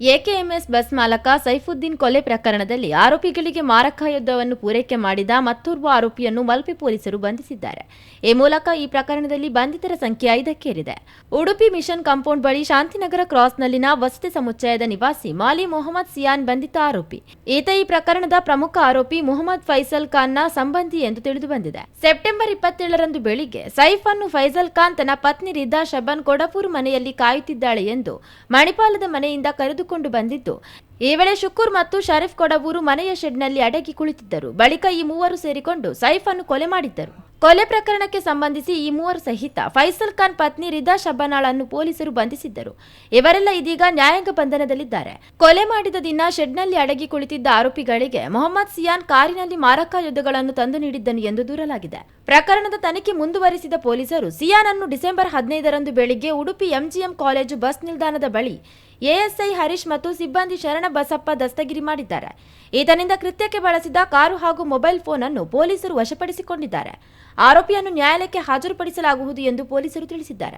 ಎಕೆಎಂಎಸ್ bus ಮಾಲಕ Saifuddin ಕೊಲೆ ಪ್ರಕರಣದಲ್ಲಿ ಆರೋಪಿಗಳಿಗೆ ಮಾರಕಾಯುಧವನ್ನು ಪೂರೈಕೆ ಮಾಡಿದ ಮತ್ತೋರ್ವ ಆರೋಪಿಯನ್ನು ಮಲ್ಪೆ ಪೊಲೀಸರು ಬಂಧಿಸಿದ್ದಾರೆ. ಈ ಮೂಲಕ ಈ ಪ್ರಕರಣದಲ್ಲಿ ಬಂಧಿತರ ಸಂಖ್ಯೆ ಐದಕ್ಕೇರಿದೆ. ಉಡುಪಿ ಮಿಷನ್ ಕಾಂಪೌಂಡ್ ಬಳಿ ಶಾಂತಿನಗರ ಕ್ರಾಸ್ನಲ್ಲಿನ ವಸತಿ ಸಮುಚ್ಚಯದ ನಿವಾಸಿ ಮಾಲಿ ಮೊಹಮ್ಮದ್ ಸಿಯಾನ್ ಬಂಧಿತ ಆರೋಪಿ. ಈತ ಈ ಪ್ರಕರಣದ ಪ್ರಮುಖ ಆರೋಪಿ ಮೊಹಮ್ಮದ್ ಫೈಸಲ್ ಖಾನ್ನ ಸಂಬಂಧಿ ಎಂದು ತಿಳಿದು ಬಂದಿದೆ. ಸೆಪ್ಟೆಂಬರ್ ಇಪ್ಪತ್ತೇಳರಂದು ಬೆಳಿಗ್ಗೆ ಸೈಫ್ ಅನ್ನು ಫೈಸಲ್ ಖಾನ್ ತನ್ನ ಪತ್ನಿ ರಿದಾ ಶಬನ್ ಕೊಡಪೂರ್ ಮನೆಯಲ್ಲಿ ಕಾಯುತ್ತಿದ್ದಾಳೆ ಎಂದು ಮಣಿಪಾಲದ ಮನೆಯಿಂದ ಕರೆದುಕೊಂಡು ಬಂದಿದ್ದು. ಈ ವೇಳೆ ಶುಕೂರ್ ಮತ್ತು ಶರೀಫ್ ಕೊಡವೂರು ಮನೆಯ ಶೆಡ್ನಲ್ಲಿ ಅಡಗಿ ಕುಳಿತಿದ್ದರು. ಬಳಿಕ ಈ ಮೂವರು ಸೇರಿಕೊಂಡು ಸೈಫ್ ಅನ್ನು ಕೊಲೆ ಮಾಡಿದ್ದರು. ಕೊಲೆ ಪ್ರಕರಣಕ್ಕೆ ಸಂಬಂಧಿಸಿ ಈ ಮೂವರು ಸಹಿತ ಫೈಸಲ್ ಖಾನ್ ಪತ್ನಿ ರಿದಾ ಶಬ್ಬನಾಳನ್ನು ಪೊಲೀಸರು ಬಂಧಿಸಿದ್ದರು. ಇವರೆಲ್ಲ ಇದೀಗ ನ್ಯಾಯಾಂಗ ಬಂಧನದಲ್ಲಿದ್ದಾರೆ. ಕೊಲೆ ಮಾಡಿದ ದಿನ ಶೆಡ್ನಲ್ಲಿ ಅಡಗಿ ಕುಳಿತಿದ್ದ ಆರೋಪಿಗಳಿಗೆ ಮೊಹಮ್ಮದ್ ಸಿಯಾನ್ ಕಾರಿನಲ್ಲಿ ಮಾರಕ ಯುದ್ಧಗಳನ್ನು ತಂದು ನೀಡಿದ್ದನು ಎಂದು ದೂರಲಾಗಿದೆ. ಪ್ರಕರಣದ ತನಿಖೆ ಮುಂದುವರಿಸಿದ ಪೊಲೀಸರು ಸಿಯಾನ್ ಅನ್ನು ಡಿಸೆಂಬರ್ ಹದಿನೈದರಂದು ಬೆಳಿಗ್ಗೆ ಉಡುಪಿ ಎಂಜಿಎಂ ಕಾಲೇಜು ಬಸ್ ನಿಲ್ದಾಣದ ಬಳಿ ಎಎಸ್ಐ ಹರೀಶ್ ಮತ್ತು ಸಿಬ್ಬಂದಿ ಶರಣ ಬಸಪ್ಪ ದಸ್ತಗಿರಿ ಮಾಡಿದ್ದಾರೆ. ಈತನಿಂದ ಕೃತ್ಯಕ್ಕೆ ಬಳಸಿದ ಕಾರು ಹಾಗೂ ಮೊಬೈಲ್ ಫೋನ್ ಅನ್ನು ಪೊಲೀಸರು ವಶಪಡಿಸಿಕೊಂಡಿದ್ದಾರೆ. ಆರೋಪಿಯನ್ನು ನ್ಯಾಯಾಲಯಕ್ಕೆ ಹಾಜರುಪಡಿಸಲಾಗುವುದು ಎಂದು ಪೊಲೀಸರು ತಿಳಿಸಿದ್ದಾರೆ.